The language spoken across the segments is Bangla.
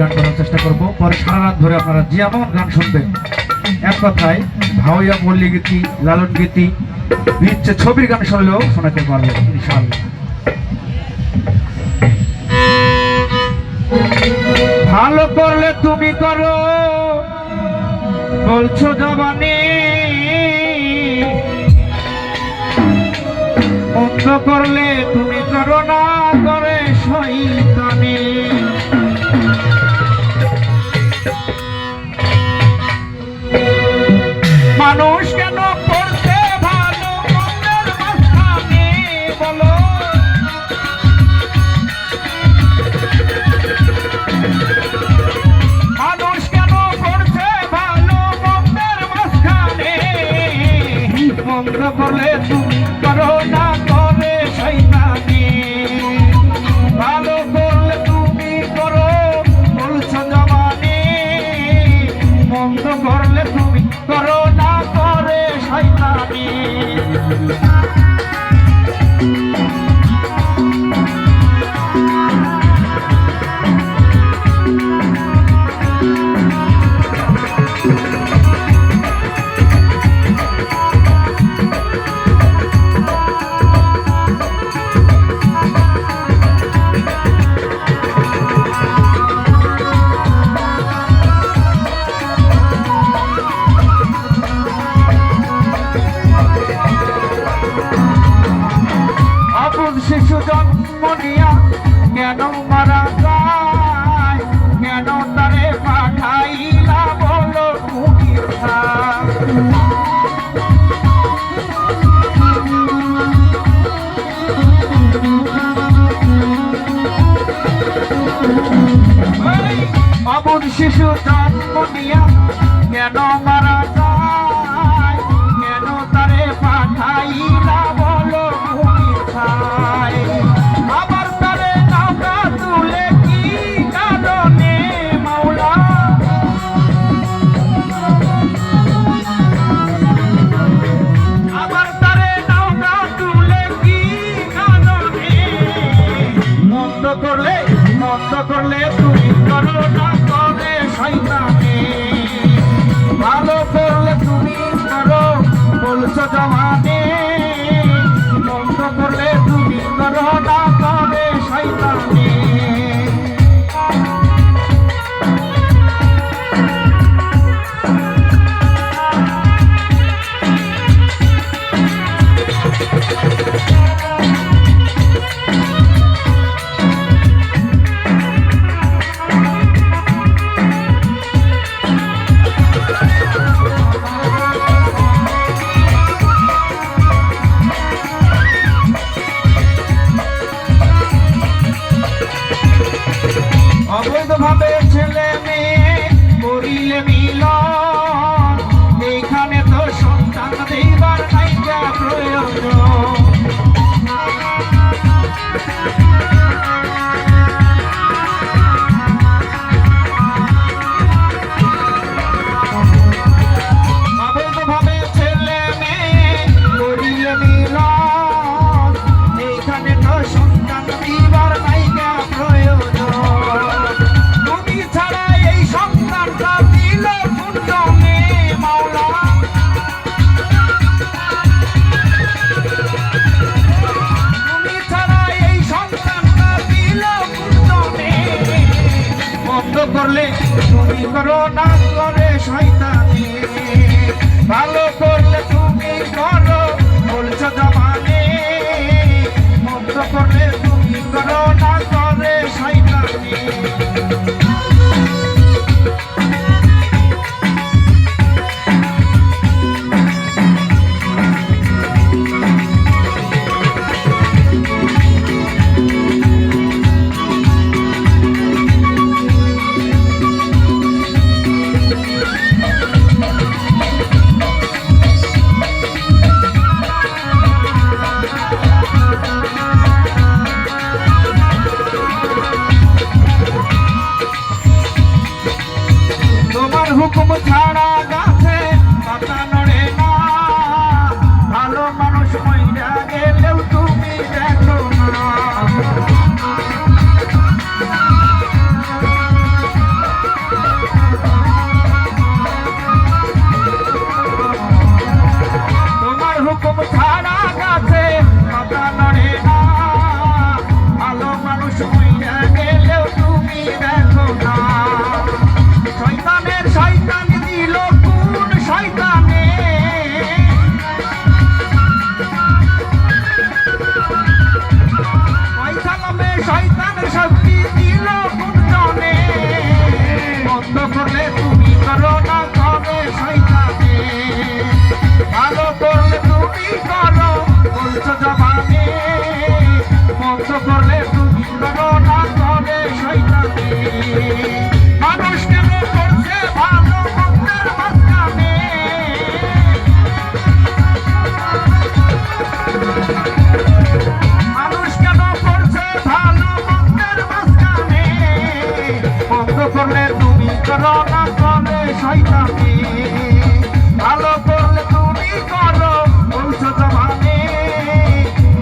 গান করার চেষ্টা করব। পরে সারা রাত ধরে আপনারা যেমন গান শুনবেন, এক কথায় ভাওয়া মল্লী গীতি, লালন গীতি নিচ্ছে ছবির গান শুনলেও শোনাতে পারব ভালো করলে তুমি করো, বলছো জবানি। মন্দ করলে তুমি করো না। contra Corleto বাবুর শিশু জন্ম দিয়া কেন মা Ó doido, uma vez se করলে তুমি করো না করে শৈতানি ভালো করলে তুমি করো বলছো জমানে Nice, nice. ভালো করলে তুমি করো বলছো জবানি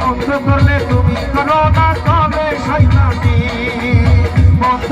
বন্ধ করলে তুমি করো না তবে শয়তানি। বন্ধ